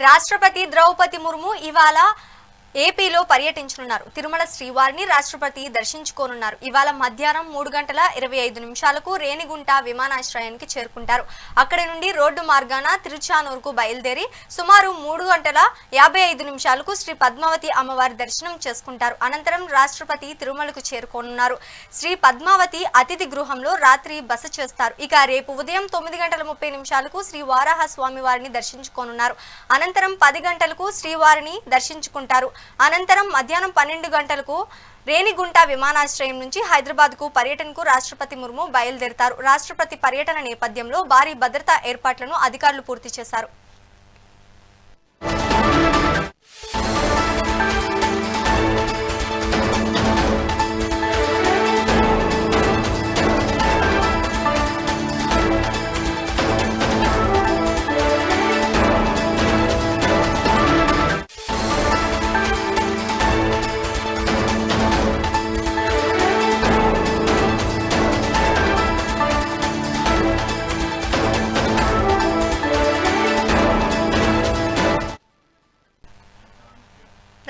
రాష్ట్రపతి ద్రౌపది ముర్ము ఇవాళ ఏపీలో పర్యటించనున్నారు. తిరుమల శ్రీవారిని రాష్ట్రపతి దర్శించుకోనున్నారు. ఇవాళ మధ్యాహ్నం మూడు గంటల ఇరవై ఐదు నిమిషాలకు రేణిగుంట విమానాశ్రయానికి చేరుకుంటారు. అక్కడి నుండి రోడ్డు మార్గాన తిరుచానూరుకు బయలుదేరి సుమారు మూడు గంటల యాభై ఐదు నిమిషాలకు శ్రీ పద్మావతి అమ్మవారి దర్శనం చేసుకుంటారు. అనంతరం రాష్ట్రపతి తిరుమలకు చేరుకోనున్నారు. శ్రీ పద్మావతి అతిథి గృహంలో రాత్రి బస చేస్తారు. ఇక రేపు ఉదయం తొమ్మిది గంటల ముప్పై నిమిషాలకు శ్రీ వారాహ స్వామి వారిని దర్శించుకోనున్నారు. అనంతరం పది గంటలకు శ్రీవారిని దర్శించుకుంటారు. అనంతరం మధ్యాహ్నం పన్నెండు గంటలకు రేణిగుంట విమానాశ్రయం నుంచి హైదరాబాద్కు పర్యటనకు రాష్ట్రపతి ముర్ము బయలుదేరతారు. రాష్ట్రపతి పర్యటన నేపథ్యంలో భారీ భద్రతా ఏర్పాట్లను అధికారులు పూర్తి చేశారు.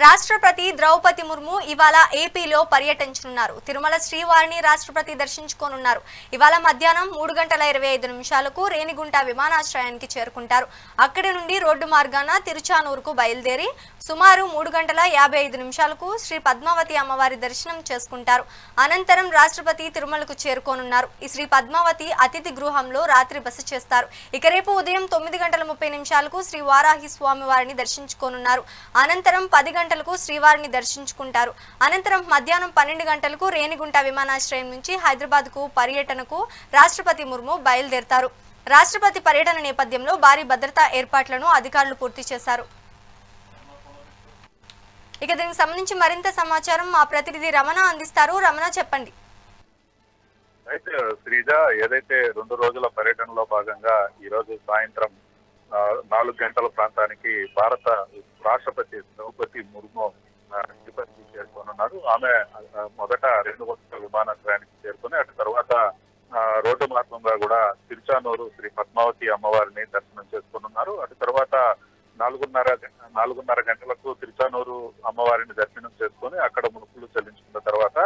రాష్ట్రపతి ద్రౌపది ముర్ము ఇవాళ ఏపీలో పర్యటించనున్నారు. తిరుమల శ్రీవారిని రాష్ట్రపతి దర్శించుకోనున్నారు. ఇవాళ మధ్యాహ్నం మూడు గంటల ఇరవై ఐదు నిమిషాలకు రేణిగుంట విమానాశ్రయానికి చేరుకుంటారు. అక్కడి నుండి రోడ్డు మార్గాన తిరుచానూరుకు బయలుదేరి సుమారు మూడు గంటల యాభై ఐదు నిమిషాలకు శ్రీ పద్మావతి అమ్మవారి దర్శనం చేసుకుంటారు. అనంతరం రాష్ట్రపతి తిరుమలకు చేరుకోనున్నారు. ఈ శ్రీ పద్మావతి అతిథి గృహంలో రాత్రి బస చేస్తారు. ఇక రేపు ఉదయం తొమ్మిది గంటల ముప్పై నిమిషాలకు శ్రీ వారాహి స్వామి వారిని దర్శించుకోనున్నారు. అనంతరం పది గంటలకు శ్రీవారిని దర్శించుకుంటారు. అనంతరం మధ్యాహ్నం పన్నెండు గంటలకు రేణిగుంట విమానాశ్రయం నుంచి హైదరాబాద్కు పర్యటనకు రాష్ట్రపతి ముర్ము బయలుదేరతారు. రాష్ట్రపతి పర్యటన నేపథ్యంలో భారీ భద్రతా ఏర్పాట్లను అధికారులు పూర్తి చేశారు. ఇక దీనికి సంబంధించి మరింత సమాచారం మా ప్రతినిధి రమణ అందిస్తారు. రమణ చెప్పండి. అయితే శ్రీజ ఏదైతే రెండు రోజుల పర్యటనలో భాగంగా ఈ రోజు సాయంత్రం నాలుగు గంటల ప్రాంతానికి భారత రాష్ట్రపతి ద్రౌపది ముర్ము ఆ, తిరుపతికి చేరుకోనున్నారు. ఆమె మొదట రెండు గంటల విమానాశ్రయానికి చేరుకొని అటు తర్వాత ఆ, రోడ్డు మార్గంగా కూడా తిరుచానూరు శ్రీ పద్మావతి అమ్మవారిని దర్శనం చేసుకోనున్నారు. అటు తర్వాత నాలుగున్నర నాలుగున్నర గంటలకు తిరుచానూరు అమ్మవారిని దర్శనం చేసుకొని అక్కడ మునుపులు చెల్లించుకున్న తర్వాత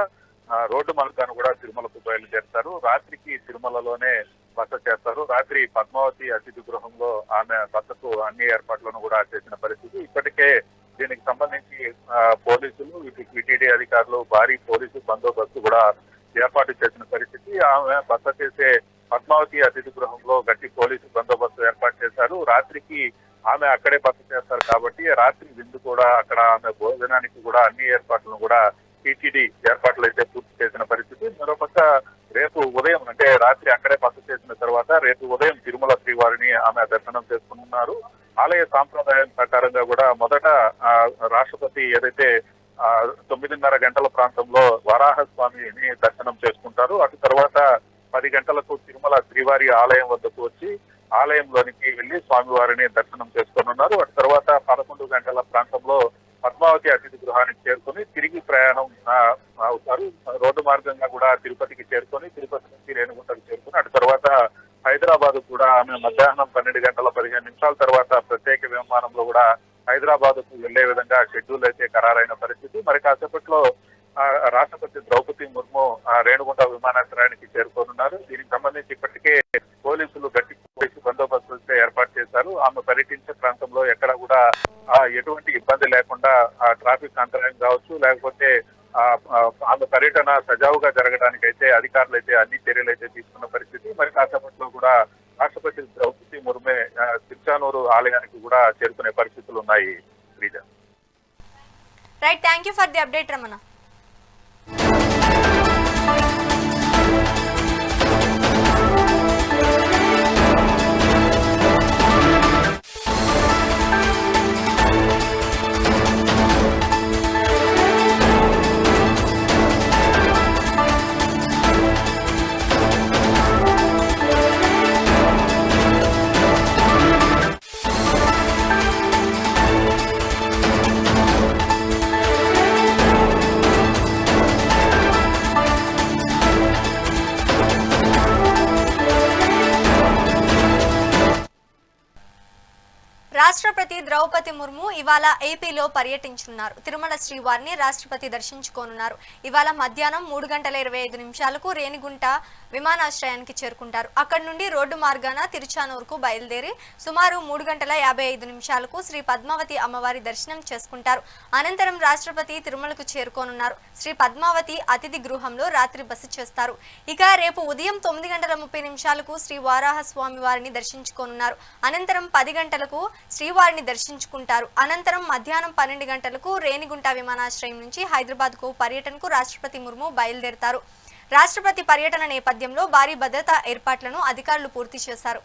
ఆ, రోడ్డు మార్గాన్ని కూడా తిరుమలకు బయలుదేరుతారు రాత్రికి తిరుమలలోనే బస చేస్తారు రాత్రి పద్మావతి అతిథి గృహంలో ఆమె బసకు అన్ని కూడా చేసిన పరిస్థితి. ఇప్పటికే దీనికి సంబంధించి పోలీసులు ఇటు అధికారులు భారీ పోలీసు బందోబస్తు కూడా ఏర్పాటు చేసిన పరిస్థితి. ఆమె బస చేసే పద్మావతి అతిథి గృహంలో గట్టి పోలీసు బందోబస్తు ఏర్పాటు చేశారు. రాత్రికి ఆమె అక్కడే బస చేస్తారు కాబట్టి రాత్రి విందు కూడా అక్కడ ఆమె భోజనానికి కూడా అన్ని ఏర్పాట్లను కూడా టీటీడీ ఏర్పాట్లు అయితే పూర్తి చేసిన పరిస్థితి. మరోపక్క రేపు ఉదయం అంటే రాత్రి అక్కడే బస చేసిన తర్వాత రేపు ఉదయం తిరుమల శ్రీవారిని ఆమె దర్శనం చేసుకున్నారు ఆలయ సాంప్రదాయం ప్రకారంగా కూడా మొదట రాష్ట్రపతి ఏదైతే ఆ, తొమ్మిదిన్నర గంటల ప్రాంతంలో వరాహ స్వామిని దర్శనం చేసుకుంటారు. అటు తర్వాత పది గంటలకు తిరుమల శ్రీవారి ఆలయం వద్దకు వచ్చి ఆలయంలోనికి వెళ్ళి స్వామివారిని దర్శనం చేసుకోనున్నారు. అటు తర్వాత పదకొండు గంటల ప్రాంతంలో పద్మావతి అతిథి గృహానికి చేరుకొని తిరిగి ప్రయాణం అవుతారు. రోడ్డు మార్గంగా కూడా తిరుపతికి చేరుకొని తిరుపతి నుంచి రేణుగుంటకు చేరుకొని అటు తర్వాత హైదరాబాద్ కూడా ఆమె మధ్యాహ్నం పన్నెండు గంటల పదిహేను నిమిషాల తర్వాత ప్రత్యేక విమానంలో కూడా హైదరాబాద్కు వెళ్ళే విధంగా షెడ్యూల్ అయితే ఖరారైన పరిస్థితి. మరి కాసేపట్లో ఆ, రాష్ట్రపతి ద్రౌపది ముర్ము ఆ, రేణుగుంట విమానాశ్రయానికి చేరుకోనున్నారు. దీనికి సంబంధించి ఇప్పటికే పోలీసులు గట్టి పోలీసు బందోబస్తు ఏర్పాటు చేశారు. ఆమె పర్యటించే ప్రాంతంలో ఎక్కడ కూడా ఎటువంటి ఇబ్బంది లేకుండా ఆ, ట్రాఫిక్ అంతరాయం కావచ్చు లేకపోతే ఆమె పర్యటన సజావుగా జరగడానికి అయితే అధికారులు అయితే అన్ని చర్యలు అయితే తీసుకున్న పరిస్థితి. మరి కాస్త కూడా రాష్ట్రపతి ద్రౌపది ముర్మే ఆ, తిరుచానూరు ఆలయానికి చేసుకునే పరిస్థితులు ఉన్నాయి Sreeja right thank you for the update Ramana. రాష్ట్రపతి ద్రౌపది ముర్ము ఇవాళ ఏపీలో పర్యటించనున్నారు. తిరుమల శ్రీవారిని రాష్ట్రపతి దర్శించుకోనున్నారు. ఇవాళ మధ్యాహ్నం మూడు గంటల ఇరవై ఐదు నిమిషాలకు రేణిగుంట విమానాశ్రయానికి చేరుకుంటారు. అక్కడి నుండి రోడ్డు మార్గాన తిరుచానూరుకు బయలుదేరి సుమారు మూడు గంటల యాభై ఐదు నిమిషాలకు శ్రీ పద్మావతి అమ్మవారి దర్శనం చేసుకుంటారు. అనంతరం రాష్ట్రపతి తిరుమలకు చేరుకోనున్నారు. శ్రీ పద్మావతి అతిథి గృహంలో రాత్రి బస చేస్తారు. ఇక రేపు ఉదయం తొమ్మిది గంటల ముప్పై నిమిషాలకు శ్రీ వారాహ స్వామి వారిని దర్శించుకోనున్నారు. అనంతరం పది గంటలకు శ్రీవారిని దర్శించుకుంటారు. అనంతరం మధ్యాహ్నం పన్నెండు గంటలకు రేణిగుంట విమానాశ్రయం నుంచి హైదరాబాద్కు పర్యటనకు రాష్ట్రపతి ముర్ము బయలుదేరతారు. రాష్ట్రపతి పర్యటన నేపథ్యంలో భారీ భద్రతా ఏర్పాట్లను అధికారులు పూర్తి చేశారు.